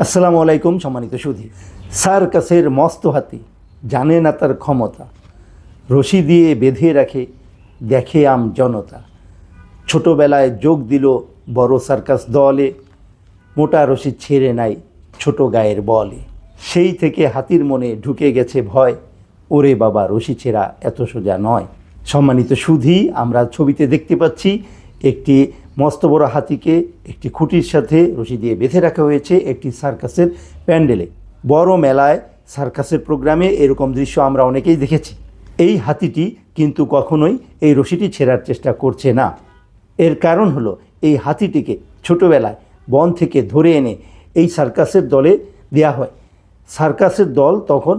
আসসালামু আলাইকুম সম্মানিত সুধী। সার্কাসের মস্ত হাতি, জানে না তার ক্ষমতা। রশি দিয়ে বেঁধে রাখে, দেখে আম জনতা। ছোটবেলায় যোগ দিল বড় সার্কাস দলে, মোটা রশি ছেড়ে নাই ছোট গায়ের বলে। সেই থেকে হাতির মনে ঢুকে গেছে ভয়, ওরে বাবা, রশি ছেঁড়া এত সোজা নয়। সম্মানিত সুধী, আমরা ছবিতে দেখতে পাচ্ছি একটি মস্ত বড় হাতিকে একটি খুঁটির সাথে রশি দিয়ে বেঁধে রাখা হয়েছে একটি সার্কাসের প্যান্ডেলে। বড় মেলায় সার্কাসের প্রোগ্রামে এরকম দৃশ্য আমরা অনেকেই দেখেছি। এই হাতিটি কিন্তু কখনোই এই রশিটি ছেঁড়ার চেষ্টা করছে না। এর কারণ হলো, এই হাতিটিকে ছোটোবেলায় বন থেকে ধরে এনে এই সার্কাসের দলে দেয়া হয়। সার্কাসের দল তখন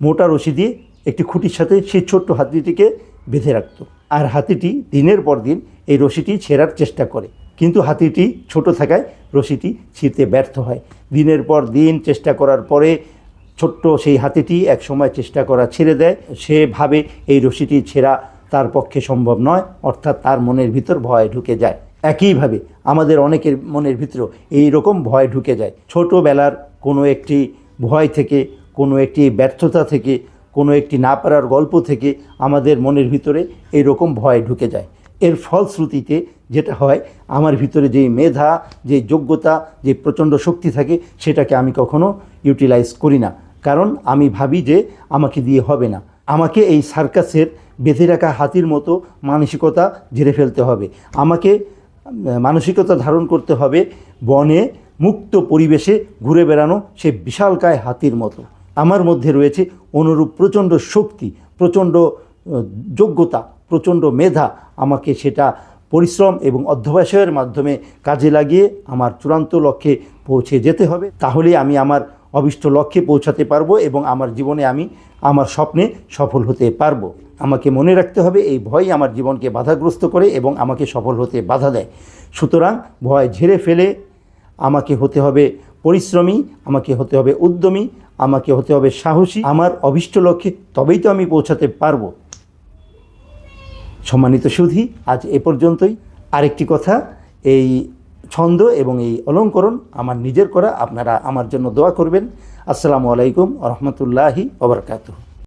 মোটা রশি দিয়ে একটি খুঁটির সাথে সেই ছোট্ট হাতিটিকে বেঁধে রাখতো। আর হাতিটি দিনের পর দিন এই রশিটি ছেঁড়ার চেষ্টা করে। কিন্তু হাতিটি ছোট থাকায় রশিটি ছিঁড়তে ব্যর্থ হয়। দিনের পর দিন চেষ্টা করার পরে ছোট্ট সেই হাতিটি এক সময় চেষ্টা করা ছেড়ে দেয়। সে ভাবে এই রশিটি ছেঁড়া তার পক্ষে সম্ভব নয়, অর্থাৎ তার মনের ভিতর ভয় ঢুকে যায়। একইভাবে আমাদের অনেকের মনের ভিতর এই রকম ভয় ঢুকে যায়। ছোটোবেলার কোনো একটি ভয় থেকে, কোনো একটি ব্যর্থতা থেকে কোনো একটি না পারার গল্প থেকে আমাদের মনের ভিতরে এই রকম ভয় ঢুকে যায়। এর ফলশ্রুতিতে যেটা হয়, আমার ভিতরে যে মেধা, যে যোগ্যতা, যে প্রচণ্ড শক্তি থাকে, সেটাকে আমি কখনো ইউটিলাইজ করি না। কারণ আমি ভাবি যে আমাকে দিয়ে হবে না। আমাকে এই সার্কাসের বেঁধে রাখা হাতির মতো মানসিকতা ঝেড়ে ফেলতে হবে। আমাকে মানসিকতা ধারণ করতে হবে বনে মুক্ত পরিবেশে ঘুরে বেড়ানো সে বিশালকায় হাতির মতো। আমার মধ্যে রয়েছে অনুরূপ প্রচণ্ড শক্তি, প্রচণ্ড যোগ্যতা, প্রচণ্ড মেধা আমাকে সেটা পরিশ্রম এবং অধ্যবসায়ের মাধ্যমে কাজে লাগিয়ে আমার চূড়ান্ত লক্ষ্যে পৌঁছে যেতে হবে। তাহলে আমি আমার অভিষ্ট লক্ষ্যে পৌঁছাতে পারব এবং আমার জীবনে আমি আমার স্বপ্নে সফল হতে পারব। আমাকে মনে রাখতে হবে, এই ভয় আমার জীবনকে বাধাগ্রস্ত করে এবং আমাকে সফল হতে বাধা দেয়। সুতরাং ভয় ঝেড়ে ফেলে আমাকে হতে হবে পরিশ্রমী, আমাকে হতে হবে উদ্যমী আমাকে হতে হবে সাহসী, আমার অভিষ্ট লক্ষ্যে তবেই তো আমি পৌঁছাতে পারব। সম্মানিত সুধী, আজ এ পর্যন্তই। আরেকটি কথা, এই ছন্দ এবং এই অলঙ্করণ আমার নিজের করা, আপনারা আমার জন্য দোয়া করবেন। আসসালামু আলাইকুম রহমতুল্লাহি ওবরকাতুহ